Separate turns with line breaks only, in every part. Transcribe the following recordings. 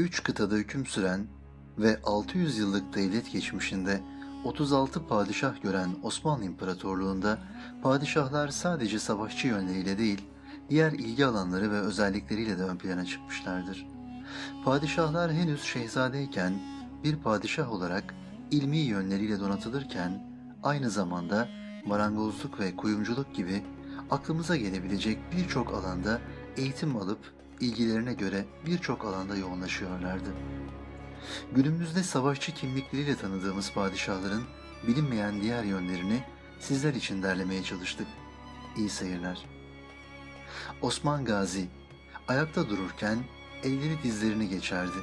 Üç kıtada hüküm süren ve 600 yıllık devlet geçmişinde 36 padişah gören Osmanlı İmparatorluğu'nda padişahlar sadece savaşçı yönleriyle değil, diğer ilgi alanları ve özellikleriyle de ön plana çıkmışlardır. Padişahlar henüz şehzadeyken bir padişah olarak ilmi yönleriyle donatılırken aynı zamanda marangozluk ve kuyumculuk gibi aklımıza gelebilecek birçok alanda eğitim alıp ilgilerine göre birçok alanda yoğunlaşıyorlardı. Günümüzde savaşçı kimlikleriyle tanıdığımız padişahların bilinmeyen diğer yönlerini sizler için derlemeye çalıştık. İyi seyirler. Osman Gazi ayakta dururken elleri dizlerini geçerdi.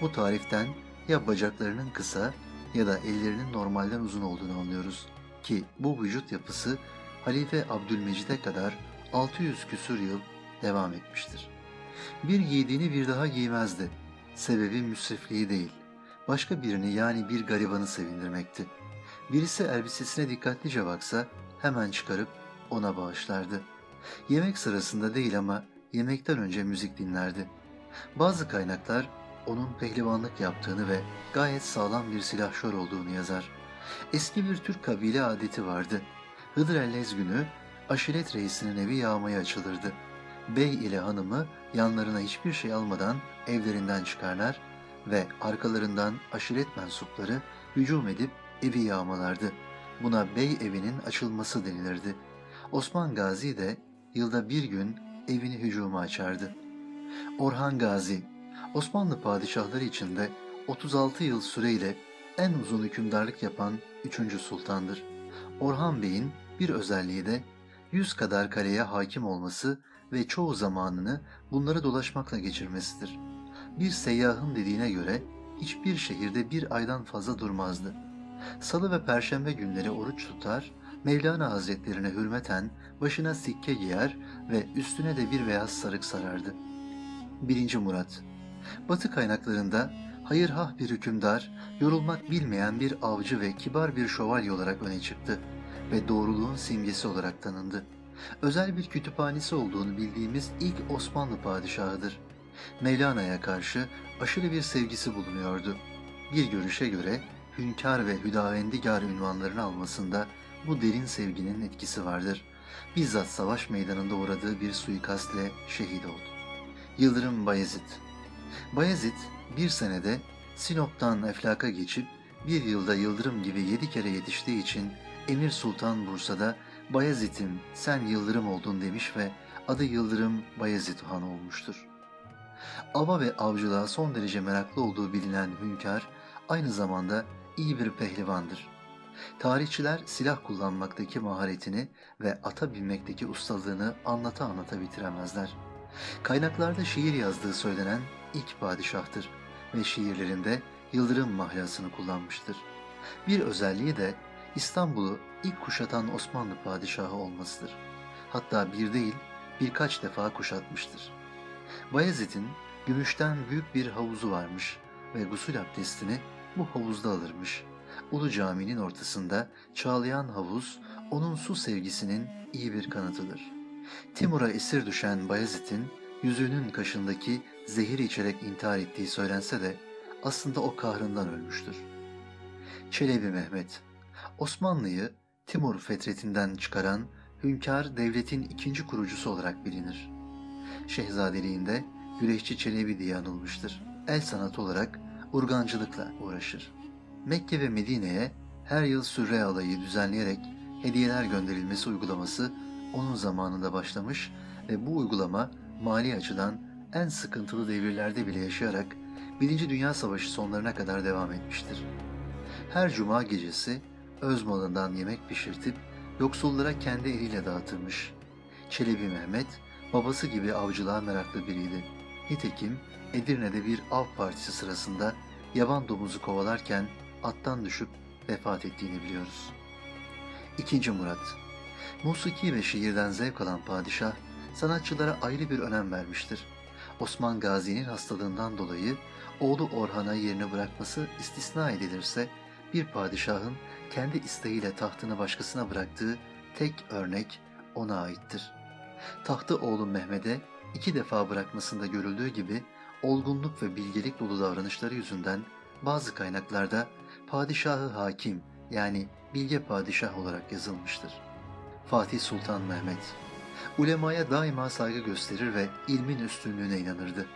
Bu tariften ya bacaklarının kısa ya da ellerinin normalden uzun olduğunu anlıyoruz ki bu vücut yapısı Halife Abdülmecid'e kadar 600 küsur yıl devam etmiştir. Bir giydiğini bir daha giymezdi. Sebebi müsrifliği değil, başka birini yani bir garibanı sevindirmekti. Birisi elbisesine dikkatlice baksa hemen çıkarıp ona bağışlardı. Yemek sırasında değil ama yemekten önce müzik dinlerdi. Bazı kaynaklar onun pehlivanlık yaptığını ve gayet sağlam bir silahşör olduğunu yazar. Eski bir Türk kabile adeti vardı. Hıdır Ellez günü aşiret reisinin evi yağmaya açılırdı. Bey ile hanımı yanlarına hiçbir şey almadan evlerinden çıkarlar ve arkalarından aşiret mensupları hücum edip evi yağmalardı. Buna bey evinin açılması denilirdi. Osman Gazi de yılda bir gün evini hücuma açardı. Orhan Gazi, Osmanlı padişahları içinde 36 yıl süreyle en uzun hükümdarlık yapan 3. sultandır. Orhan Bey'in bir özelliği de 100 kadar kaleye hakim olması ve çoğu zamanını bunları dolaşmakla geçirmesidir. Bir seyyahın dediğine göre hiçbir şehirde bir aydan fazla durmazdı. Salı ve perşembe günleri oruç tutar, Mevlana Hazretlerine hürmeten başına sikke giyer ve üstüne de bir beyaz sarık sarardı. 1. Murat Batı kaynaklarında hayırhah bir hükümdar, yorulmak bilmeyen bir avcı ve kibar bir şövalye olarak öne çıktı ve doğruluğun simgesi olarak tanındı. Özel bir kütüphanesi olduğunu bildiğimiz ilk Osmanlı padişahıdır. Mevlana'ya karşı aşırı bir sevgisi bulunuyordu. Bir görüşe göre hünkâr ve hüdavendigar ünvanlarını almasında bu derin sevginin etkisi vardır. Bizzat savaş meydanında uğradığı bir suikastle şehit oldu. Yıldırım Bayezid Bayezid bir senede Sinop'tan Eflak'a geçip bir yılda yıldırım gibi yedi kere yetiştiği için Emir Sultan Bursa'da Bayezid'im sen Yıldırım oldun demiş ve adı Yıldırım Bayezid Han olmuştur. Ava ve avcılığa son derece meraklı olduğu bilinen hünkâr aynı zamanda iyi bir pehlivandır. Tarihçiler silah kullanmaktaki maharetini ve ata binmekteki ustalığını anlata anlata bitiremezler. Kaynaklarda şiir yazdığı söylenen ilk padişahtır ve şiirlerinde yıldırım mahlasını kullanmıştır. Bir özelliği de İstanbul'u ilk kuşatan Osmanlı padişahı olmasıdır. Hatta bir değil birkaç defa kuşatmıştır. Bayezid'in gümüşten büyük bir havuzu varmış ve gusül abdestini bu havuzda alırmış. Ulu caminin ortasında çağlayan havuz onun su sevgisinin iyi bir kanıtıdır. Timur'a esir düşen Bayezid'in yüzüğünün kaşındaki zehir içerek intihar ettiği söylense de aslında o kahrından ölmüştür. Çelebi Mehmet Osmanlı'yı Timur fetretinden çıkaran hünkâr devletin ikinci kurucusu olarak bilinir. Şehzadeliğinde güreşçi Çelebi diye anılmıştır. El sanatı olarak urgancılıkla uğraşır. Mekke ve Medine'ye her yıl sürre alayı düzenleyerek hediyeler gönderilmesi uygulaması onun zamanında başlamış ve bu uygulama mali açıdan en sıkıntılı devirlerde bile yaşayarak Birinci Dünya Savaşı sonlarına kadar devam etmiştir. Her cuma gecesi öz malından yemek pişirtip yoksullara kendi eliyle dağıtırmış. Çelebi Mehmet babası gibi avcılığa meraklı biriydi. Nitekim Edirne'de bir av partisi sırasında yaban domuzu kovalarken attan düşüp vefat ettiğini biliyoruz. 2. Murat Musiki ve şiirden zevk alan padişah sanatçılara ayrı bir önem vermiştir. Osman Gazi'nin hastalığından dolayı oğlu Orhan'a yerini bırakması istisna edilirse bir padişahın kendi isteğiyle tahtını başkasına bıraktığı tek örnek ona aittir. Tahtı oğlu Mehmet'e iki defa bırakmasında görüldüğü gibi olgunluk ve bilgelik dolu davranışları yüzünden bazı kaynaklarda padişahı hakim yani bilge padişah olarak yazılmıştır. Fatih Sultan Mehmet Ulemaya daima saygı gösterir ve ilmin üstünlüğüne inanırdı.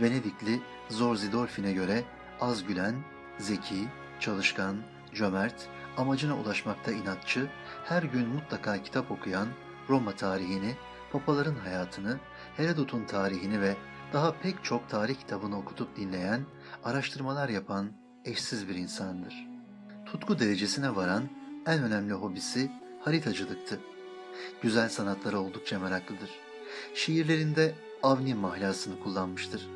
Venedikli Zorzi Dolfin'e göre az gülen, zeki, çalışkan, cömert, amacına ulaşmakta inatçı, her gün mutlaka kitap okuyan, Roma tarihini, papaların hayatını, Herodot'un tarihini ve daha pek çok tarih kitabını okutup dinleyen, araştırmalar yapan eşsiz bir insandır. Tutku derecesine varan en önemli hobisi haritacılıktı. Güzel sanatlara oldukça meraklıdır. Şiirlerinde avni mahlasını kullanmıştır.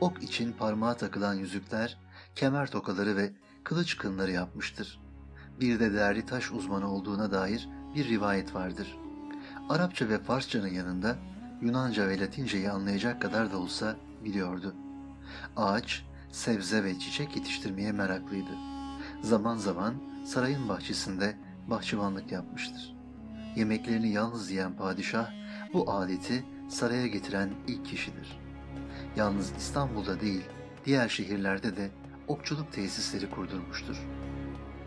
Ok için parmağa takılan yüzükler, kemer tokaları ve kılıç kınları yapmıştır. Bir de değerli taş uzmanı olduğuna dair bir rivayet vardır. Arapça ve Farsçanın yanında Yunanca ve Latinceyi anlayacak kadar da olsa biliyordu. Ağaç, sebze ve çiçek yetiştirmeye meraklıydı. Zaman zaman sarayın bahçesinde bahçıvanlık yapmıştır. Yemeklerini yalnız yiyen padişah bu adeti saraya getiren ilk kişidir. Yalnız İstanbul'da değil, diğer şehirlerde de okçuluk tesisleri kurdurmuştur.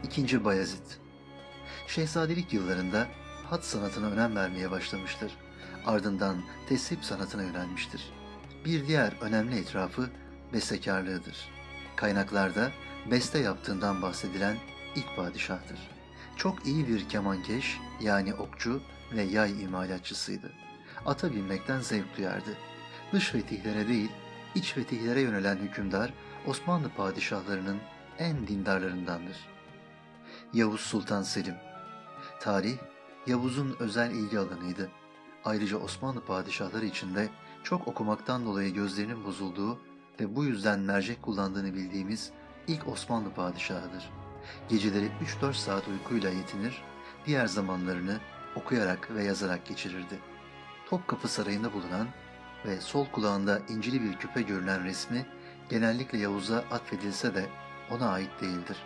İkinci Bayezid Şehzadelik yıllarında hat sanatına önem vermeye başlamıştır. Ardından tesip sanatına yönelmiştir. Bir diğer önemli etrafı bestekarlığıdır. Kaynaklarda beste yaptığından bahsedilen ilk padişahtır. Çok iyi bir kemankeş yani okçu ve yay imalatçısıydı. Ata binmekten zevk duyardı. Dış fetihlere değil, iç fetihlere yönelen hükümdar Osmanlı padişahlarının en dindarlarındandır. Yavuz Sultan Selim Tarih, Yavuz'un özel ilgi alanıydı. Ayrıca Osmanlı padişahları içinde çok okumaktan dolayı gözlerinin bozulduğu ve bu yüzden mercek kullandığını bildiğimiz ilk Osmanlı padişahıdır. Geceleri 3-4 saat uykuyla yetinir, diğer zamanlarını okuyarak ve yazarak geçirirdi. Topkapı Sarayı'nda bulunan ve sol kulağında incili bir küpe görülen resmi genellikle Yavuz'a atfedilse de ona ait değildir.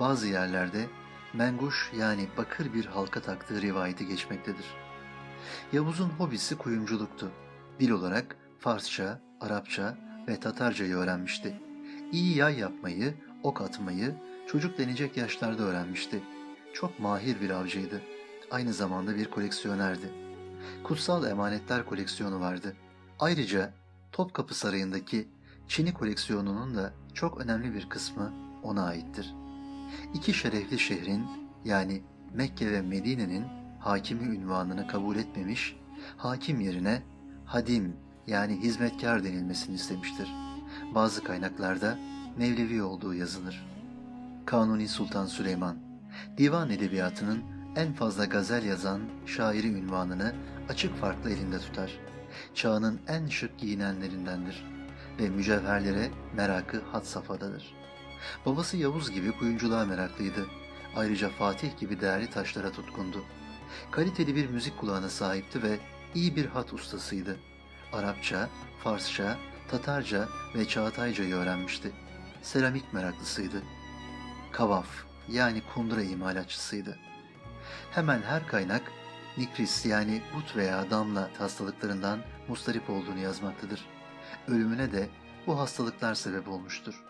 Bazı yerlerde menguş yani bakır bir halka taktığı rivayeti geçmektedir. Yavuz'un hobisi kuyumculuktu. Dil olarak Farsça, Arapça ve Tatarcayı öğrenmişti. İyi yay yapmayı, ok atmayı çocuk denecek yaşlarda öğrenmişti. Çok mahir bir avcıydı. Aynı zamanda bir koleksiyonerdi. Kutsal emanetler koleksiyonu vardı. Ayrıca Topkapı Sarayı'ndaki Çini koleksiyonunun da çok önemli bir kısmı ona aittir. İki şerefli şehrin yani Mekke ve Medine'nin hakimi ünvanını kabul etmemiş, hakim yerine hadim yani hizmetkar denilmesini istemiştir. Bazı kaynaklarda Mevlevi olduğu yazılır. Kanuni Sultan Süleyman, divan edebiyatının en fazla gazel yazan şairi ünvanını açık farklı elinde tutar. Çağının en şık giyinenlerindendir ve mücevherlere merakı had safhadadır. Babası Yavuz gibi kuyumculuğa meraklıydı. Ayrıca Fatih gibi değerli taşlara tutkundu. Kaliteli bir müzik kulağına sahipti ve iyi bir hat ustasıydı. Arapça, Farsça, Tatarca ve Çağatayca'yı öğrenmişti. Seramik meraklısıydı. Kavaf yani kundura imalatçısıydı. Hemen her kaynak Nikris yani gut veya damla hastalıklarından mustarip olduğunu yazmaktadır. Ölümüne de bu hastalıklar sebep olmuştur.